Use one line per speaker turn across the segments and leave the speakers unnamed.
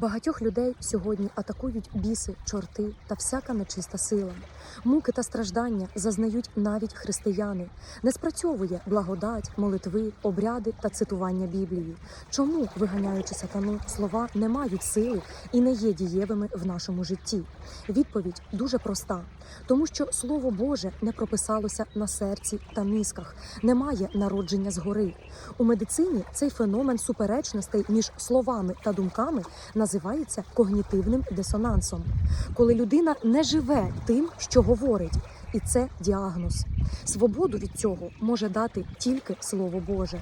Багатьох людей сьогодні атакують біси, чорти та всяка нечиста сила. Муки та страждання зазнають навіть християни. Не спрацьовує благодать, молитви, обряди та цитування Біблії. Чому, виганяючи сатану, слова не мають сили і не є дієвими в нашому житті? Відповідь дуже проста: тому що Слово Боже не прописалося на серці та мізках, немає народження згори. У медицині цей феномен суперечностей між словами та думками називається когнітивним дисонансом, коли людина не живе тим, що говорить, і це діагноз. Свободу від цього може дати тільки Слово Боже.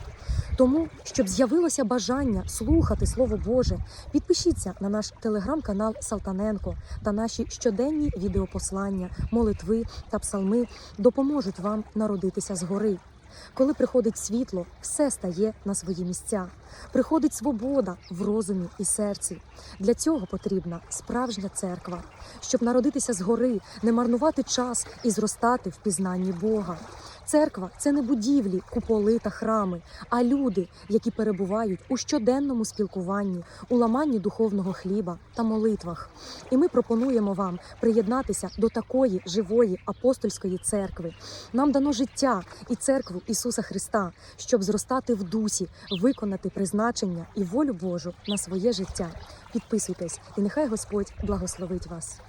Тому, щоб з'явилося бажання слухати Слово Боже, підпишіться на наш телеграм-канал Салтаненко та наші щоденні відеопослання, молитви та псалми допоможуть вам народитися згори. Коли приходить світло, все стає на свої місця. Приходить свобода в розумі і серці. Для цього потрібна справжня церква, щоб народитися згори, не марнувати час і зростати в пізнанні Бога. Церква це не будівлі, куполи та храми, а люди, які перебувають у щоденному спілкуванні, у ламанні духовного хліба та молитвах. І ми пропонуємо вам приєднатися до такої живої апостольської церкви. Нам дано життя і церкву Ісуса Христа, щоб зростати в дусі, виконати призначення і волю Божу на своє життя. Підписуйтесь, і нехай Господь благословить вас.